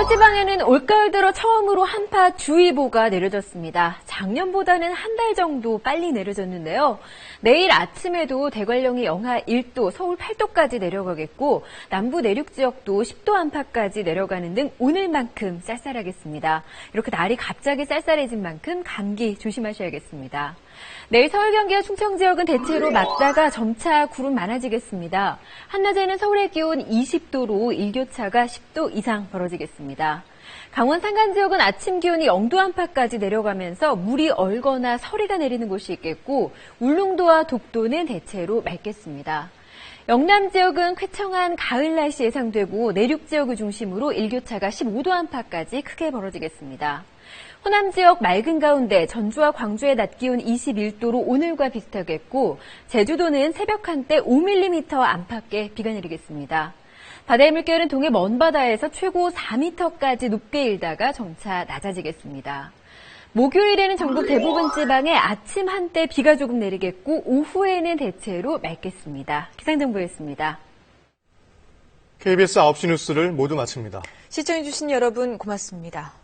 서해지방에는 올가을 들어 처음으로 한파 주의보가 내려졌습니다. 작년보다는 한 달 정도 빨리 내려졌는데요. 내일 아침에도 대관령이 영하 1도, 서울 8도까지 내려가겠고 남부 내륙 지역도 10도 안팎까지 내려가는 등 오늘만큼 쌀쌀하겠습니다. 이렇게 날이 갑자기 쌀쌀해진 만큼 감기 조심하셔야겠습니다. 내일 서울 경기와 충청 지역은 대체로 맑다가 점차 구름 많아지겠습니다. 한낮에는 서울의 기온 20도로 일교차가 10도 이상 벌어지겠습니다. 강원 산간 지역은 아침 기온이 0도 안팎까지 내려가면서 물이 얼거나 서리가 내리는 곳이 있겠고 울릉도와 독도는 대체로 맑겠습니다. 영남 지역은 쾌청한 가을 날씨 예상되고 내륙 지역을 중심으로 일교차가 15도 안팎까지 크게 벌어지겠습니다. 호남 지역 맑은 가운데 전주와 광주의 낮 기온 21도로 오늘과 비슷하겠고 제주도는 새벽 한때 5mm 안팎의 비가 내리겠습니다. 바다의 물결은 동해 먼바다에서 최고 4m까지 높게 일다가 점차 낮아지겠습니다. 목요일에는 전국 대부분 지방에 아침 한때 비가 조금 내리겠고 오후에는 대체로 맑겠습니다. 기상정보였습니다. KBS 9시 뉴스를 모두 마칩니다. 시청해주신 여러분 고맙습니다.